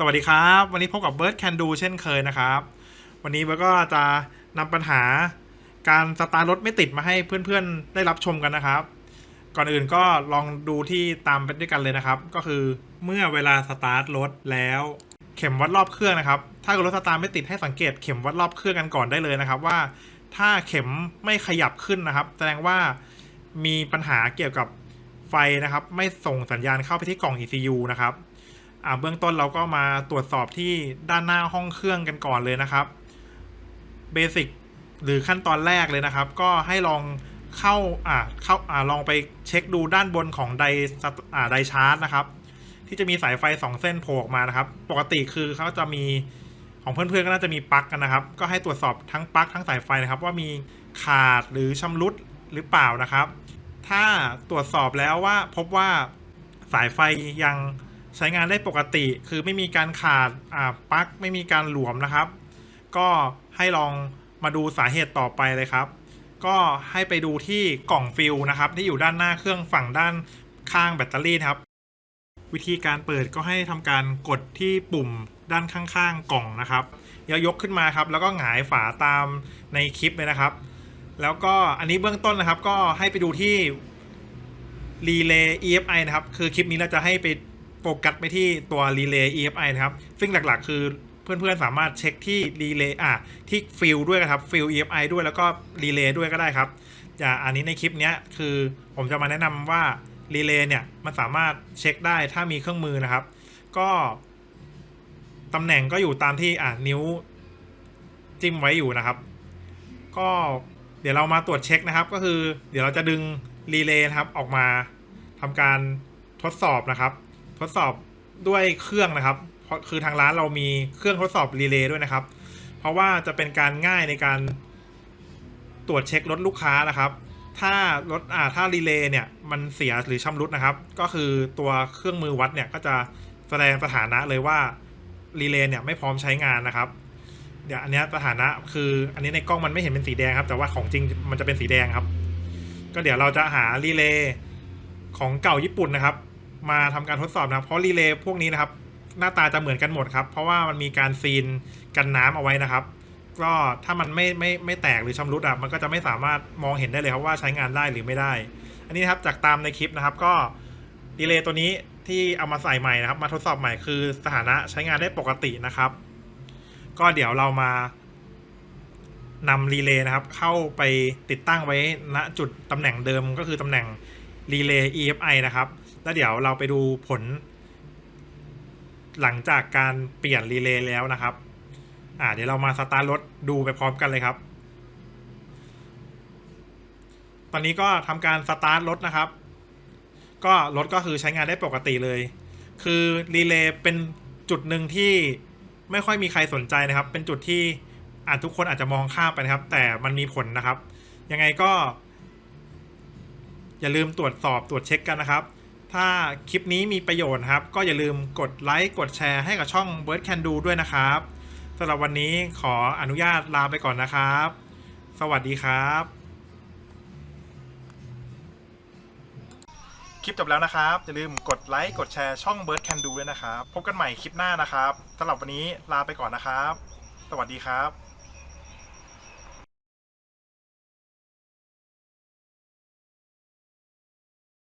สวัสดีครับ วันนี้พบกับเบิร์ดแคนดูเช่นเคยนะครับ วันนี้เบิร์ดก็จะนำปัญหาการสตาร์ทรถไม่ติดมาให้เพื่อนๆได้รับชมกันนะครับ ก่อนอื่นก็ลองดูที่ตามไปด้วยกันเลยนะครับ ก็คือเมื่อเวลาสตาร์ทรถแล้ว เข็มวัดรอบเครื่องนะครับ ถ้ารถสตาร์ทไม่ติดให้สังเกตเข็มวัดรอบเครื่องกันก่อนได้เลยนะครับว่า ถ้าเข็มไม่ขยับขึ้นนะครับ แสดงว่ามีปัญหาเกี่ยวกับไฟนะครับ ไม่ส่งสัญญาณเข้าไปที่กล่อง ECU นะครับ อ่าเบื้องต้นเราก็มาตรวจสอบที่ด้านหน้าห้องเครื่องกันก่อนเลยนะครับเบสิกหรือขั้นตอนแรกเลยนะครับ ก็ให้ลองเข้าอ่าเข้าอ่าลองไปเช็คดูด้านบนของไดอ่าไดชาร์จนะครับ ที่จะมีสายไฟ 2 เส้นโผล่ออกมานะครับ ปกติคือเขาจะมีของเพื่อนๆก็น่าจะมีปลั๊กกันนะครับ ก็ให้ตรวจสอบทั้งปลั๊กทั้งสายไฟนะครับ ว่ามีขาดหรือชำรุดหรือเปล่านะครับ ถ้าตรวจสอบแล้วว่าพบว่าสายไฟยัง ใช้งานได้ปกติ คือไม่มีการขาดอ่าปลั๊กไม่มีการหลวมนะครับ ก็ให้ลองมาดูสาเหตุต่อไปเลยครับ ก็ให้ไปดูที่กล่องฟิลนะครับ ที่อยู่ด้านหน้าเครื่องฝั่งด้านข้างแบตเตอรี่ครับ วิธีการเปิดก็ให้ทำการกดที่ปุ่มด้านข้างๆกล่องนะครับแล้วยกขึ้นมาครับ แล้วก็หงายฝาตามในคลิปเลยนะครับ แล้วก็อันนี้เบื้องต้นนะครับ ก็ให้ไปดูที่ Relay EFI นะครับ คือคลิปนี้เราจะให้ไป กัสไปที่ตัว Relay EFI นะครับ ซึ่งหลักๆ คือเพื่อนๆ สามารถเช็คที่ Relay อะที่ฟิลด้วยนะครับฟิล EFI ด้วยแล้วก็ Relay ด้วยก็ได้ครับอย่าอันนี้ในคลิปนี้คือผมจะมาแนะนำว่า Relay เนี่ยมันสามารถเช็คได้ถ้ามีเครื่องมือนะครับ ก็ตำแหน่งก็อยู่ตามที่อะนิ้วจิ้มไว้อยู่นะครับ ก็เดี๋ยวเรามาตรวจเช็คนะครับ ก็คือเดี๋ยวเราจะดึงรีเลย์ครับออกมาทำการทดสอบนะครับ ทดสอบด้วยเครื่องนะครับ เพราะคือทางร้านเรามีเครื่องทดสอบรีเลย์ด้วยนะครับ เพราะว่าจะเป็นการง่ายในการตรวจเช็ครถลูกค้านะครับ ถ้ารถอ่าถ้ารีเลย์เนี่ยมันเสียหรือชำรุดนะครับ ก็คือตัวเครื่องมือวัดเนี่ยก็จะแสดงสถานะเลยว่ารีเลย์เนี่ยไม่พร้อมใช้งานนะครับ เดี๋ยวอันเนี้ยสถานะคืออันนี้ในกล้องมันไม่เห็นเป็นสีแดงครับ แต่ว่าของจริงมันจะเป็นสีแดงครับ ก็เดี๋ยวเราจะหารีเลย์ของเก่าญี่ปุ่นนะครับ มาทำการทดสอบนะครับ เพราะรีเลย์พวกนี้นะครับ หน้าตาจะเหมือนกันหมดครับ เพราะว่ามันมีการซีนกันน้ำเอาไว้นะครับ ก็ถ้ามันไม่ไม่ไม่แตกหรือชำรุดอะมันก็จะไม่สามารถมองเห็นได้เลยครับว่าใช้งานได้หรือไม่ได้ อันนี้นะครับจากตามในคลิปนะครับก็รีเลย์ตัวนี้ที่เอามาใส่ใหม่นะครับ มาทดสอบใหม่คือสถานะใช้งานได้ปกตินะครับ ก็เดี๋ยวเรามานำรีเลย์นะครับ เข้าไปติดตั้งไว้ณจุดตำแหน่งเดิมก็คือตำแหน่ง รีเลย์ EFI นะครับ แล้วเดี๋ยวเราไปดูผล หลังจากการเปลี่ยนรีเลย์แล้วนะครับ อ่าเดี๋ยวเรามาสตาร์ทรถดูไปพร้อมกันเลยครับ ตอนนี้ก็ทำการสตาร์ทรถนะครับ ก็รถก็คือใช้งานได้ปกติเลย คือรีเลย์เป็นจุดหนึ่งที่ไม่ค่อยมีใครสนใจนะครับ เป็นจุดที่อาจทุกคนอาจจะมองข้ามไปนะครับ แต่มันมีผลนะครับ ยังไงก็ อย่าลืมตรวจสอบตรวจเช็คกันนะครับ ถ้าคลิปนี้มีประโยชน์ครับ ก็อย่าลืมกดไลค์กดแชร์ให้กับช่อง Bird Can Do ด้วยนะครับสำหรับวันนี้ขออนุญาตลาไปก่อนนะครับ สวัสดีครับ คลิปจบแล้วนะครับ อย่าลืมกดไลค์กดแชร์ช่อง Bird Can Do ด้วยนะครับ พบกันใหม่คลิปหน้านะครับสำหรับวันนี้ลาไปก่อนนะครับ สวัสดีครับ